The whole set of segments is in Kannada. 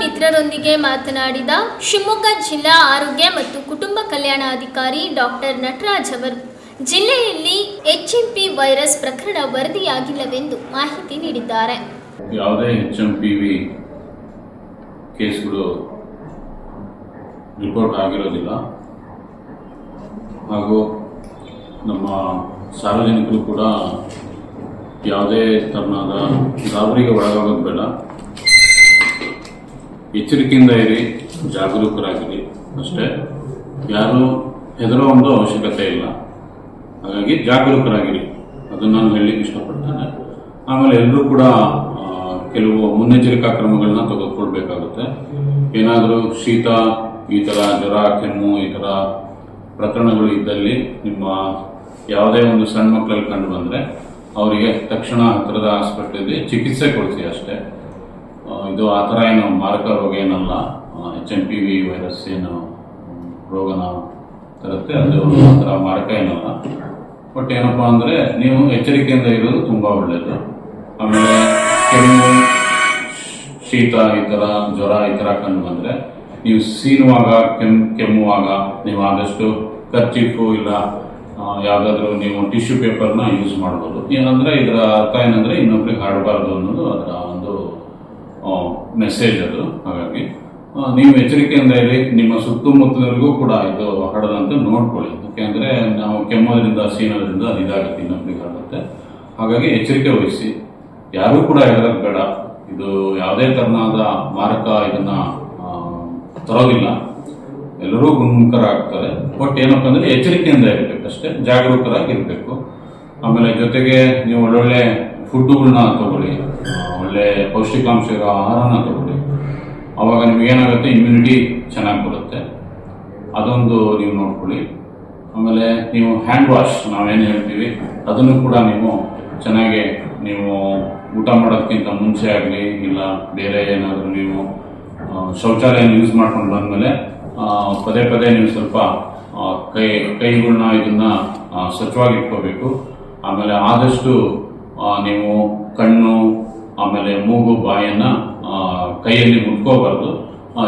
ಮಿತ್ರರೊಂದಿಗೆ ಮಾತನಾಡಿದ ಶಿವಮೊಗ್ಗ ಜಿಲ್ಲಾ ಆರೋಗ್ಯ ಮತ್ತು ಕುಟುಂಬ ಕಲ್ಯಾಣಾಧಿಕಾರಿ ಡಾಕ್ಟರ್ ನಟರಾಜ್ ಅವರು, ಜಿಲ್ಲೆಯಲ್ಲಿ ಎಚ್ಎಂಪಿ ವೈರಸ್ ಪ್ರಕರಣ ವರದಿಯಾಗಿಲ್ಲವೆಂದು ಮಾಹಿತಿ ನೀಡಿದ್ದಾರೆ. ಯಾವುದೇ ಎಚ್ ಎಂ ಪಿ ವಿ ಕೇಸ್ಗಳು ರಿಪೋರ್ಟ್ ಆಗಿರೋದಿಲ್ಲ. ಹಾಗೂ ನಮ್ಮ ಸಾರ್ವಜನಿಕರು ಕೂಡ ಯಾವುದೇ ತರನಾದ ಗಾಬರಿಗೆ ಒಳಗಾಗೋದು ಬೇಡ. ಎಚ್ಚರಿಕೆಯಿಂದ ಇರಿ, ಜಾಗರೂಕರಾಗಿರಿ, ಅಷ್ಟೇ. ಯಾರು ಹೆದರೋ ಒಂದು ಅವಶ್ಯಕತೆ ಇಲ್ಲ. ಹಾಗಾಗಿ ಜಾಗರೂಕರಾಗಿರಿ. ಅದನ್ನು ನಾನು ಹೇಳಲಿಕ್ಕೆ ಇಷ್ಟಪಡ್ತೇನೆ. ಆಮೇಲೆ ಎಲ್ಲರೂ ಕೂಡ ಕೆಲವು ಮುನ್ನೆಚ್ಚರಿಕಾ ಕ್ರಮಗಳನ್ನ ತೆಗೆದುಕೊಳ್ಬೇಕಾಗುತ್ತೆ. ಏನಾದರೂ ಶೀತ, ಈ ಥರ ಜ್ವರ, ಕೆಮ್ಮು, ಈ ಥರ ಪ್ರಕರಣಗಳು ಇದ್ದಲ್ಲಿ ನಿಮ್ಮ ಯಾವುದೇ ಒಂದು ಸಣ್ಣ ಮಕ್ಕಳಲ್ಲಿ ಕಂಡು ಬಂದರೆ, ಅವರಿಗೆ ತಕ್ಷಣ ಹತ್ತಿರದ ಆಸ್ಪತ್ರೆಯಲ್ಲಿ ಚಿಕಿತ್ಸೆ ಕೊಡಿಸಿ ಅಷ್ಟೇ. ಇದು ಆ ಥರ ಏನು ಮಾರಕ ರೋಗ ಏನಲ್ಲ. H M P V virus ಏನು ರೋಗನ ತರುತ್ತೆ. ಅದು ಆ ಥರ ಮಾರಕ ಏನಲ್ಲ. ಬಟ್ ಏನಪ್ಪ ಅಂದರೆ ನೀವು ಎಚ್ಚರಿಕೆಯಿಂದ ಇರೋದು ತುಂಬ ಒಳ್ಳೆಯದು ಆಮೇಲೆ ಕೆಮ್ಮು, ಶೀತ ಈ ಥರ, ಜ್ವರ ಈ ಥರ ಕಂಡು ಬಂದರೆ ನೀವು ಸೀನುವಾಗ, ಕೆಮ್, ಕೆಮ್ಮುವಾಗ ನೀವು ಆದಷ್ಟು ಕರ್ಚಿಫು ಇಲ್ಲ ಯಾವುದಾದ್ರೂ ನೀವು ಟಿಶ್ಯೂ ಪೇಪರ್ನ ಯೂಸ್ ಮಾಡ್ಬೋದು. ಏನಂದರೆ ಇದರ ಅರ್ಥ ಏನಂದರೆ ಇನ್ನೊಬ್ರಿಗೆ ಹರಡಬಾರ್ದು ಅನ್ನೋದು ಅದರ ಒಂದು ಮೆಸೇಜ್ ಅದು, ಹಾಗಾಗಿ. ನೀವು ಎಚ್ಚರಿಕೆಯಿಂದ ಇರಿ, ನಿಮ್ಮ ಸುತ್ತಮುತ್ತಲಿಗೂ ಕೂಡ ಇದು ಹರಡದಂತೆ ನೋಡ್ಕೊಳ್ಳಿ. ಯಾಕೆಂದರೆ ನಾವು ಕೆಮ್ಮೋದ್ರಿಂದ ಸೀನೋದ್ರಿಂದ ಇದಾಗುತ್ತೆ ಇನ್ನೊಬ್ರಿಗೆ ಹರಡುತ್ತೆ ಹಾಗಾಗಿ ಎಚ್ಚರಿಕೆ ವಹಿಸಿ. ಯಾರೂ ಕೂಡ ಹೇಳೋದು ಬೇಡ. ಇದು ಯಾವುದೇ ತರನಾದ ಮಾರಕ ಇದನ್ನ ತರೋದಿಲ್ಲ. ಎಲ್ಲರೂ ಗುಣಮುಖರಾಗ್ತಾರೆ. ಬಟ್ ಏನಪ್ಪ ಅಂದರೆ ಎಚ್ಚರಿಕೆಯಿಂದ ಇರಬೇಕಷ್ಟೇ ಜಾಗರೂಕರಾಗಿರ್ಬೇಕು. ಆಮೇಲೆ ಜೊತೆಗೆ ನೀವು ಒಳ್ಳೊಳ್ಳೆ ಫುಡ್ಡುಗಳನ್ನ ತಗೊಳ್ಳಿ. ಒಳ್ಳೆ ಪೌಷ್ಟಿಕಾಂಶ ಇರೋ ಆಹಾರನ ತಗೊಳ್ಳಿ ಅವಾಗ ನಿಮಗೇನಾಗುತ್ತೆ ಇಮ್ಯುನಿಟಿ ಚೆನ್ನಾಗಿ ಬರುತ್ತೆ. ಅದೊಂದು ನೀವು ನೋಡ್ಕೊಳ್ಳಿ. ಆಮೇಲೆ ನೀವು ಹ್ಯಾಂಡ್ ವಾಶ್ ನಾವೇನು ಹೇಳ್ತೀವಿ, ಅದನ್ನು ಕೂಡ ನೀವು ಚೆನ್ನಾಗಿ ನೀವು ಊಟ ಮಾಡೋದಕ್ಕಿಂತ ಮುಂಚೆ ಆಗಲಿ, ಇಲ್ಲ ಬೇರೆ ಏನಾದರೂ ನೀವು ಶೌಚಾಲಯ ಯೂಸ್ ಮಾಡ್ಕೊಂಡು ಬಂದಮೇಲೆ ಪದೇ ಪದೇ ನೀವು ಸ್ವಲ್ಪ ಕೈ ಕೈಗಳನ್ನ ಇದನ್ನು ಸ್ವಚ್ಛವಾಗಿ ಇಟ್ಕೋಬೇಕು ಆಮೇಲೆ ಆದಷ್ಟು ನೀವು ಕಣ್ಣು ಆಮೇಲೆ ಮೂಗು ಬಾಯನ್ನ ಕೈಯಲ್ಲಿ ಮುಟ್ಕೋಬಾರ್ದು.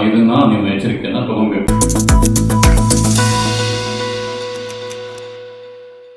ಇದನ್ನು ನೀವು ಎಚ್ಚರಿಕೆಯನ್ನು ತಗೊಬೇಕು.